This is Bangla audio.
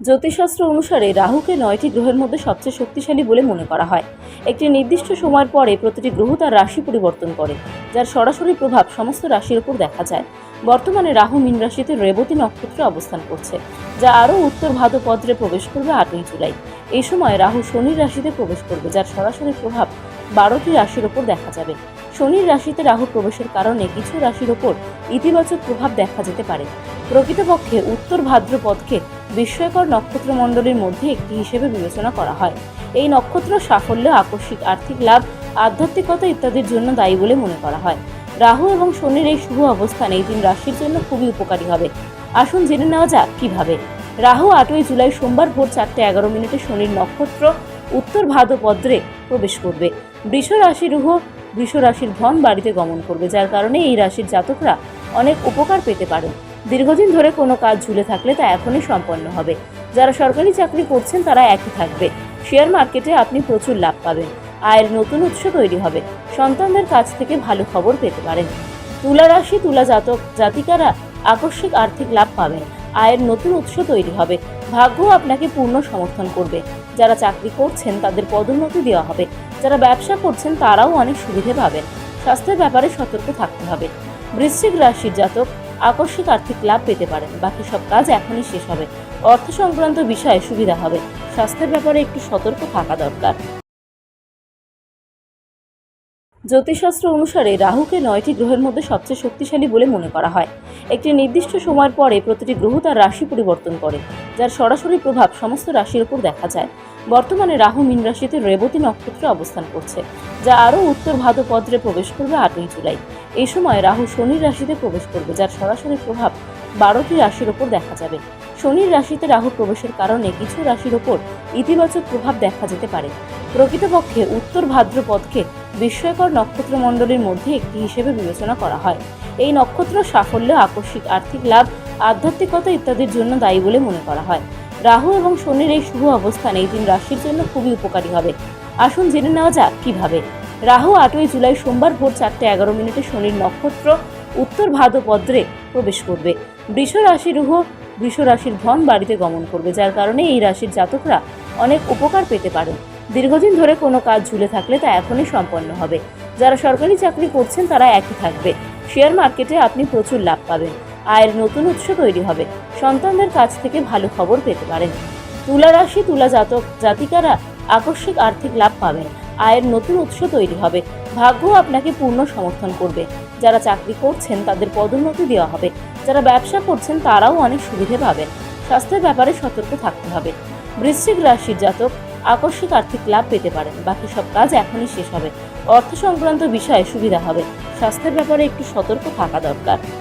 জ্যোতিষশাস্ত্র অনুসারে রাহুকে নয়টি গ্রহের মধ্যে সবচেয়ে শক্তিশালী বলে মনে করা হয়। একটি নির্দিষ্ট সময়ের পরে প্রতিটি গ্রহ তার রাশি পরিবর্তন করে, যার সরাসরি প্রভাব সমস্ত রাশির উপর দেখা যায়। বর্তমানে রাহু মীন রাশিতে রেবতী নক্ষত্রে অবস্থান করছে, যা আরও উত্তর ভাদ্রপদ্রে প্রবেশ করবে আটই জুলাই। এই সময় রাহু শনির রাশিতে প্রবেশ করবে, যার সরাসরি প্রভাব বারোটি রাশির ওপর দেখা যাবে। শনির রাশিতে রাহু প্রবেশের কারণে কিছু রাশির ওপর ইতিবাচক প্রভাব দেখা যেতে পারে। প্রকৃতপক্ষে উত্তর ভাদ্রপদকে বিস্ময়কর নক্ষত্রমণ্ডলীর মধ্যে একটি হিসেবে বিবেচনা করা হয়। এই নক্ষত্র সাফল্য, আকস্মিক আর্থিক লাভ, আধ্যাত্মিকতা ইত্যাদির জন্য দায়ী বলে মনে করা হয়। রাহু এবং শনির এই শুভ অবস্থান এই তিন রাশির জন্য খুবই উপকারী হবে। আসুন জেনে নেওয়া যাক কীভাবে। রাহু আটই জুলাই সোমবার ভোর চারটে এগারো মিনিটে শনির নক্ষত্র উত্তর ভাদ্রপদ্রে প্রবেশ করবে। বৃষ রাশির রুহ বৃষ রাশির ধন বাড়িতে গমন করবে, যার কারণে এই রাশির জাতকরা অনেক উপকার পেতে পারেন। দীর্ঘদিন ধরে কোনো কাজ ঝুলে থাকলে তা এখনই সম্পন্ন হবে। যারা সরকারি চাকরি করছেন তারা একই থাকবে। শেয়ার মার্কেটে আপনি প্রচুর লাভ পাবেন। আয়ের নতুন উৎস তৈরি হবে। সন্তানদের কাছ থেকে ভালো খবর পেতে পারেন। তুলা রাশি, তুলা জাতক, জাতিকারা আকস্মিক আর্থিক লাভ পাবেন। আয়ের নতুন উৎস তৈরি হবে। ভাগ্য আপনাকে পূর্ণ সমর্থন করবে। যারা চাকরি করছেন তাদের পদোন্নতি দেওয়া হবে। যারা ব্যবসা করছেন তারাও অনেক সুবিধে পাবেন। স্বাস্থ্যের ব্যাপারে সতর্ক থাকতে হবে। বৃশ্চিক রাশির জাতক আকস্মিক আর্থিক লাভ পেতে পারেন। বাকি সব কাজ এখনই শেষ হবে। অর্থ সংক্রান্ত বিষয়ে সুবিধা হবে। স্বাস্থ্যের ব্যাপারে একটু সতর্ক থাকা দরকার। জ্যোতিষশাস্ত্র অনুসারে রাহুকে নয়টি গ্রহের মধ্যে সবচেয়ে শক্তিশালী বলে মনে করা হয়। একটি নির্দিষ্ট সময়ের পরে প্রতিটি গ্রহ তার রাশি পরিবর্তন করে, যার সরাসরি প্রভাব সমস্ত রাশির উপর দেখা যায়। বর্তমানে রাহু মীন রাশিতে রেবতী নক্ষত্রে অবস্থান করছে, যা আরও উত্তর ভাদ্রপদ্রে প্রবেশ করবে আটই জুলাই। এই সময় রাহু শনির রাশিতে প্রবেশ করবে, যার সরাসরি প্রভাব বারোটি রাশির ওপর দেখা যাবে। শনির রাশিতে রাহু প্রবেশের কারণে কিছু রাশির ওপর ইতিবাচক প্রভাব দেখা যেতে পারে। প্রকৃতপক্ষে উত্তর ভাদ্রপদকে বিস্ময়কর নক্ষত্রমণ্ডলীর মধ্যে একটি হিসেবে বিবেচনা করা হয়। এই নক্ষত্র সাফল্য, আকস্মিক আর্থিক লাভ, আধ্যাত্মিকতা ইত্যাদির জন্য দায়ী বলে মনে করা হয়। রাহু এবং শনির এই শুভ অবস্থান এই দিন রাশির জন্য খুবই উপকারী হবে। আসুন জেনে নেওয়া যাক কীভাবে। রাহু আটই জুলাই সোমবার ভোর চারটে এগারো মিনিটে শনির নক্ষত্র উত্তর ভাদ্রপদ্রে প্রবেশ করবে। বৃষ রাশি রুহ বৃষ রাশির ধন বাড়িতে গমন করবে, যার কারণে এই রাশির জাতকরা অনেক উপকার পেতে পারেন দীর্ঘদিন ধরে কোনো কাজ ঝুলে থাকলে তা এখনই সম্পন্ন হবে। যারা সরকারি চাকরি করছেন, তারা একই থাকবে। শেয়ার মার্কেটে আপনি প্রচুর লাভ পাবেন। আয়ের নতুন উৎস তৈরি হবে। সন্তানদের কাছ থেকে ভালো খবর পেতে পারেন। তুলা রাশি, তুলা জাতক জাতিকারা আকস্মিক আর্থিক লাভ পাবেন। আয়ের নতুন উৎস তৈরি হবে। ভাগ্য আপনাকে পূর্ণ সমর্থন করবে। যারা চাকরি করছেন, তাদের পদোন্নতি দেওয়া হবে। যারা ব্যবসা করছেন, তারাও অনেক সুবিধে পাবেন। স্বাস্থ্যের ব্যাপারে সতর্ক থাকতে হবে। বৃশ্চিক রাশির জাতক আকস্মিক আর্থিক লাভ পেতে পারেন। বাকি সব কাজ এখনই শেষ হবে। অর্থ সংক্রান্ত বিষয়ে সুবিধা হবে। স্বাস্থ্যের ব্যাপারে একটু সতর্ক থাকা দরকার।